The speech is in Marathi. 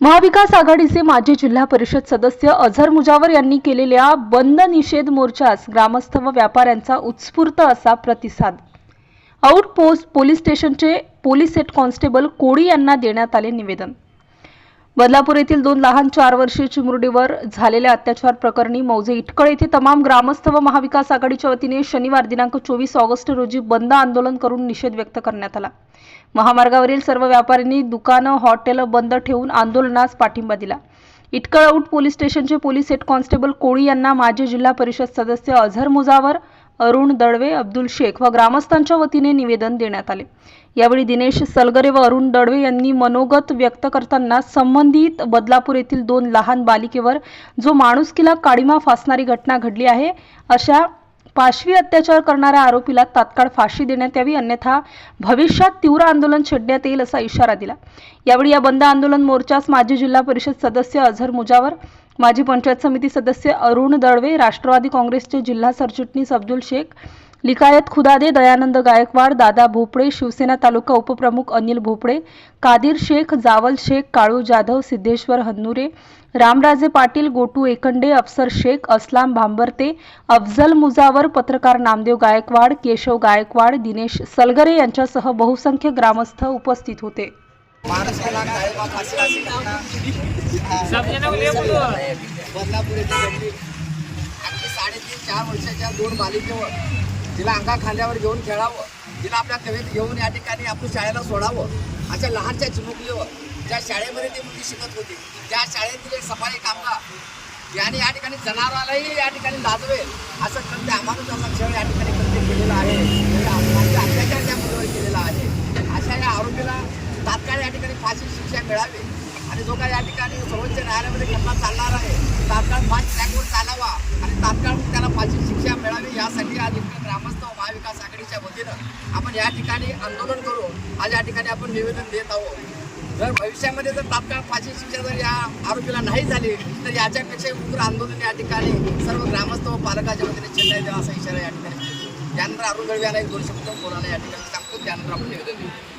महाविकास आघाडीचे माजी जिल्हा परिषद सदस्य अझर मुजावर यांनी केलेल्या बंद निषेध मोर्चास ग्रामस्थ व व्यापाऱ्यांचा उत्स्फूर्त असा प्रतिसाद. आउटपोस्ट पोलीस स्टेशनचे पोलीस हेड कॉन्स्टेबल कोळी यांना देण्यात आले निवेदन. बदलापूर येथील दोन लहान चार वर्षीय चिमुरडीवर झालेल्या अत्याचार प्रकरणी मौजे इटकळ येथे तमाम ग्रामस्थ व महाविकास आघाडीच्या वतीने शनिवार दिनांक चोवीस ऑगस्ट रोजी बंद आंदोलन करून निषेध व्यक्त करण्यात आला. महामार्गावरील सर्व व्यापाऱ्यांनी दुकानं हॉटेलं बंद ठेवून आंदोलनास पाठिंबा दिला. इटकळ आउट पोलीस स्टेशनचे पोलीस हेड कॉन्स्टेबल कोळी यांना माजी जिल्हा परिषद सदस्य अझर मुजावर अरुण दळवे अब्दुल शेख व ग्रामस्थांच्या वतीने निवेदन देण्यात आले. यावेळी दिनेश सलगरे व अरुण दळवे यांनी मनोगत व्यक्त करताना संबंधित बदलापूर येथील दोन लहान बालिकेवर जो माणुसकीला काळीमा फासणारी घटना घडली आहे अशा पाशवी अत्याचार करणाऱ्या आरोपीला तात्काळ फाशी देण्यात यावी अन्यथा भविष्यात तीव्र आंदोलन छेडण्यात येईल असा इशारा दिला. यावेळी या बंद आंदोलन मोर्चास माजी जिल्हा परिषद सदस्य अझर मुजावर माजी पंचायत समिती सदस्य अरुण दळवे राष्ट्रवादी काँग्रेसचे जिल्हा सरचिटणीस अब्दुल शेख लिकायत खुदादे दयानंद गायकवाड दादा भोपळे शिवसेना तालुका उपप्रमुख अनिल भोपळे कादिर शेख जावल शेख काळू जाधव सिद्धेश्वर हन्नुरे रामराजे पाटील गोटू एकंडे अफसर शेख असलाम भांबरते अफजल मुजावर पत्रकार नामदेव गायकवाड केशव गायकवाड दिनेश सलगरे यांच्यासह बहुसंख्य ग्रामस्थ उपस्थित होते. बदलापूर येथे घडली अगदी साडेतीन चार वर्षाच्या दोन बालिकेवर तिला अंगा खांद्यावर घेऊन खेळावं. तिला आपल्या कवेत घेऊन या ठिकाणी आपण शाळेला सोडावं. अशा लहानच्या चिमुकलीवर ज्या शाळेमध्ये ती मुलगी शिकत होती त्या शाळेतील एक सफाई कामगार याने या ठिकाणी जनावरालाही या ठिकाणी लाजवेल. असं कृत्य अमानुषाचा खेळ या ठिकाणी कृत्य केलेला आहे म्हणजे आत्महत्या अत्याचार त्या मुलीवर केलेला आहे अशा या आरोपीला तात्काळ या ठिकाणी फाशी शिक्षा मिळावी. आणि जो काही या ठिकाणी सर्वोच्च न्यायालयामध्ये खटला चालणार आहे तात्काळ फास्ट ट्रॅकवर चालावा आणि तात्काळ त्याला फाशी शिक्षा मिळावी यासाठी आज इकडे ग्रामस्थ महाविकास आघाडीच्या वतीनं आपण या ठिकाणी आंदोलन करून आज या ठिकाणी आपण निवेदन देत आहोत. जर भविष्यामध्ये जर तात्काळ फाशी शिक्षा जर या आरोपीला नाही झाली तर याच्यापेक्षा उग्र आंदोलन या ठिकाणी सर्व ग्रामस्थ व पालकाच्या वतीने छेडण्यात द्यावा असा इशारा या ठिकाणी त्यानंतर अरुण दळवे यांना एक दोन शब्द बोलायला या ठिकाणी सांगतो. त्यानंतर आपण निवेदन देऊ.